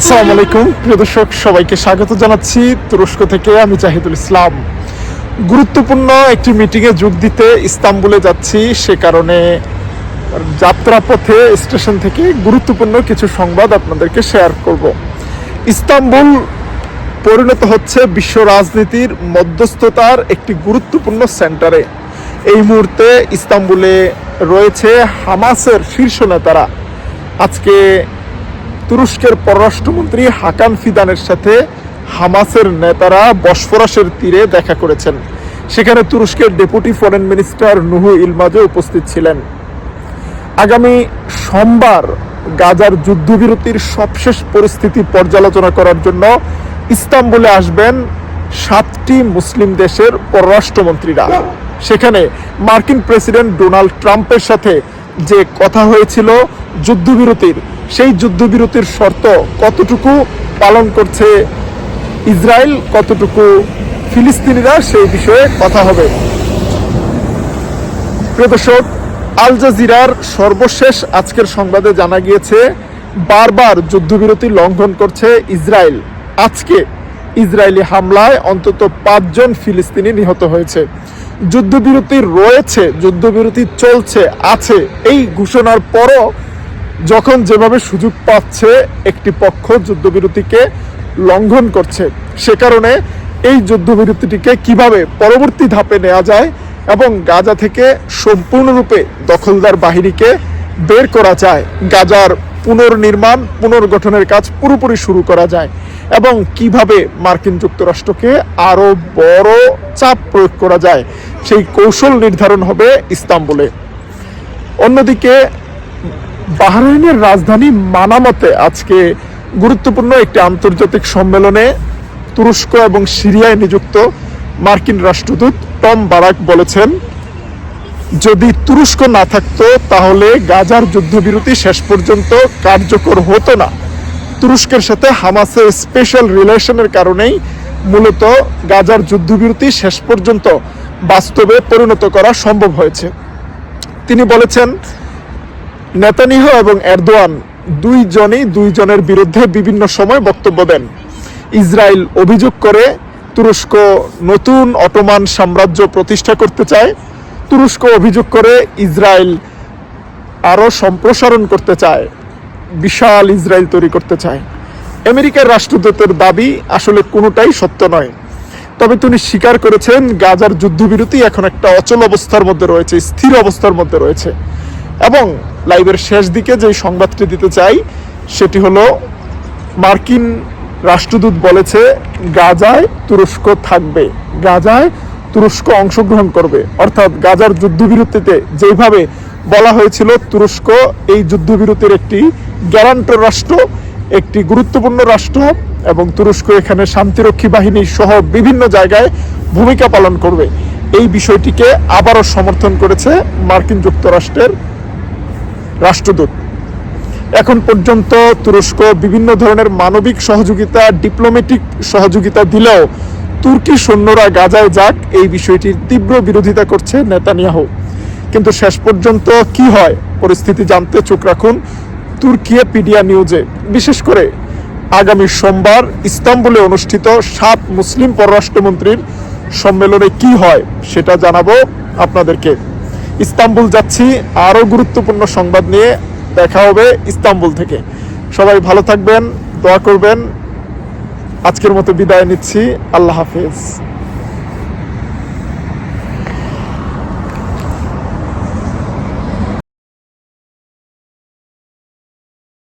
আসসালামু আলাইকুম। প্রিয় দর্শক, সবাইকে স্বাগত জানাচ্ছি তুরস্ক থেকে আমি জাহিদুল ইসলাম। গুরুত্বপূর্ণ একটি মিটিংয়ে যোগ দিতে ইস্তাম্বুলে যাচ্ছি, সে কারণে যাত্রাপথে স্টেশন থেকে গুরুত্বপূর্ণ কিছু সংবাদ আপনাদেরকে শেয়ার করব। ইস্তাম্বুল পরিণত হচ্ছে বিশ্ব রাজনীতির মধ্যস্থতার একটি গুরুত্বপূর্ণ সেন্টারে এই মুহূর্তে ইস্তাম্বুলে রয়েছে হামাসের শীর্ষ নেতারা। আজকে তুরস্কের পররাষ্ট্রমন্ত্রী হাকান ফিদানের সাথে হামাসের নেতারা বসফরাসের তীরে দেখা করেছেন। সেখানে তুরস্কের ডেপুটি ফরেন মিনিস্টার নুহু ইলমাজও উপস্থিত ছিলেন। আগামী সোমবার গাজার যুদ্ধবিরতির সবশেষ পরিস্থিতি পর্যালোচনা করার জন্য ইস্তাম্বুলে আসবেন সাতটি মুসলিম দেশের পররাষ্ট্রমন্ত্রীরা। সেখানে মার্কিন প্রেসিডেন্ট ডোনাল্ড ট্রাম্পের সাথে যে কথা হয়েছিল, যুদ্ধবিরতির সেই যুদ্ধবিরতির শর্ত কতটুকু পালন করছে ইসরায়েল, কতটুকু ফিলিস্তিনিরা, সেই বিষয়ে কথা হবে। প্রিয় দর্শক, আল জাজিরার সর্বশেষ আজকের সংবাদে জানা গিয়েছে, বারবার যুদ্ধবিরতি লঙ্ঘন করছে ইসরায়েল। আজকে ইসরায়েলি হামলায় অন্তত পাঁচজন ফিলিস্তিনি নিহত হয়েছে। যুদ্ধবিরতি রয়েছে, যুদ্ধবিরতি চলছে, আছে। এই ঘোষণার পরও যখন যেভাবে সুযোগ পাচ্ছে একটি পক্ষ যুদ্ধবিরতিকে লঙ্ঘন করছে, সে কারণে এই যুদ্ধবিরতিটিকে কীভাবে পরবর্তী ধাপে নেওয়া যায় এবং গাজা থেকে সম্পূর্ণরূপে দখলদার বাহিনীকে বের করা যায়, গাজার পুনর্নির্মাণ, পুনর্গঠনের কাজ পুরোপুরি শুরু করা যায় এবং কীভাবে মার্কিন যুক্তরাষ্ট্রকে আরও বড় চাপ প্রয়োগ করা যায়, সেই কৌশল নির্ধারণ হবে ইস্তাম্বুলে। অন্যদিকে বাহরাইনের রাজধানী মানামতে আজকে গুরুত্বপূর্ণ একটি আন্তর্জাতিক সম্মেলনে তুরস্ক এবং সিরিয়ায় নিযুক্ত মার্কিন রাষ্ট্রদূত টম বারাক বলেছেন, যদি তুরস্ক না থাকতো, তাহলে গাজার যুদ্ধবিরতি শেষ পর্যন্ত কার্যকর হতো না। তুরস্কের সাথে হামাসের স্পেশাল রিলেশনের কারণেই মূলত গাজার যুদ্ধবিরতি শেষ পর্যন্ত বাস্তবে পরিণত করা সম্ভব হয়েছে। তিনি বলেছেন নেতানিহ এবং এরদোয়ান দুইজনই দুইজনের বিরুদ্ধে বিভিন্ন সময় বক্তব্য দেন। ইসরায়েল অভিযোগ করে তুরস্ক নতুন অটোমান সাম্রাজ্য প্রতিষ্ঠা করতে চায়। তুরস্ক অভিযোগ করে ইসরায়েল আরও সম্প্রসারণ করতে চায়। বিশাল ইসরায়েল তৈরি করতে চায়। আমেরিকার রাষ্ট্রদূতের দাবি আসলে কোনোটাই সত্য নয়। তবে তিনি স্বীকার করেছেন, গাজার যুদ্ধবিরতি এখন একটা অচল অবস্থার মধ্যে রয়েছে, স্থির অবস্থার মধ্যে রয়েছে। এবং লাইভের শেষ দিকে যে সংবাদটি দিতে চাই, সেটি হলো মার্কিন রাষ্ট্রদূত বলেছে, গাজায় তুরস্ক থাকবে। গাজায় তুরস্ক অংশগ্রহণ করবে। অর্থাৎ গাজার যুদ্ধবিরতিতে যেভাবে বলা হয়েছিল, তুরস্ক এই যুদ্ধবিরতির একটি গ্যারান্টর রাষ্ট্র, একটি গুরুত্বপূর্ণ রাষ্ট্র এবং তুরস্ক এখানে শান্তিরক্ষী বাহিনী সহ বিভিন্ন জায়গায় ভূমিকা পালন করবে। এই বিষয়টিকে আবারও সমর্থন করেছে মার্কিন যুক্তরাষ্ট্রের রাষ্ট্রদূত। এখন পর্যন্ত তুরস্ক বিভিন্ন ধরনের মানবিক সহযোগিতা ডিপ্লোম্যাটিক সহযোগিতা দিলেও তুর্কি সৈন্যরা গাজায় যাক, এই বিষয়টির তীব্র বিরোধিতা করছে নেতানিয়াহু। কিন্তু শেষ পর্যন্ত কি হয়, পরিস্থিতি জানতে চোখ রাখুন তুর্কিয়ে পিডিয়া নিউজে। বিশেষ করে আগামী সোমবার ইস্তাম্বুলে অনুষ্ঠিত সাত মুসলিম পররাষ্ট্রমন্ত্রীর সম্মেলনে কি হয়, সেটা জানাব আপনাদেরকে। ইস্তাম্বুল যাচ্ছি। আরও গুরুত্বপূর্ণ সংবাদ নিয়ে দেখা হবে ইস্তাম্বুল থেকে। সবাই ভালো থাকবেন, দোয়া করবেন। আজকের মতো বিদায় নিচ্ছি। আল্লাহ হাফেজ।